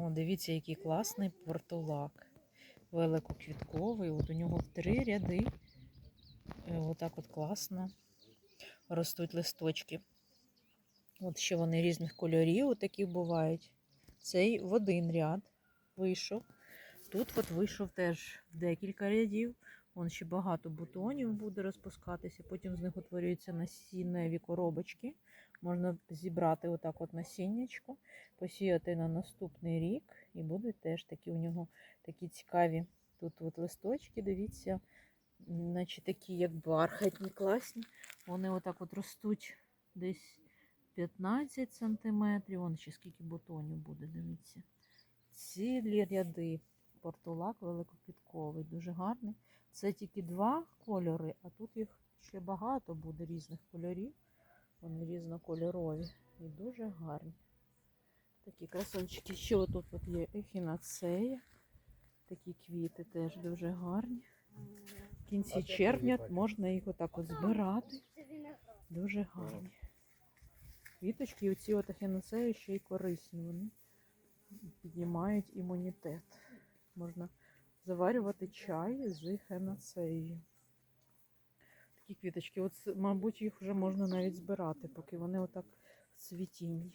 О, дивіться, який класний портулак. Великоквітковий. От у нього три ряди. Е, Отак от класно ростуть листочки. От ще вони різних кольорів такі бувають. Цей в один ряд вийшов. Тут от вийшов теж в декілька рядів. Вон ще багато бутонів буде розпускатися. Потім з них утворюються насінневі коробочки. Можна зібрати отак от насіннячко, посіяти на наступний рік. І будуть теж такі у нього такі цікаві тут от листочки. Дивіться, наче такі, як бархатні, класні. Вони отак от ростуть десь 15 сантиметрів. Вон ще скільки бутонів буде, дивіться. Цілі ряди. Портулак великоквітковий, дуже гарний. Це тільки два кольори, а тут їх ще багато буде різних кольорів. Вони різнокольорові і дуже гарні. Такі красончики. Ще отут от є ехінацея. Такі квіти теж дуже гарні. В кінці червня можна їх отак от збирати. Дуже гарні. Квіточки, і оці от ехінацеї ще й корисні. Вони піднімають імунітет. Можна заварювати чай з хенацеєю. Такі квіточки, от, мабуть, їх вже можна навіть збирати, поки вони отак в цвітінні.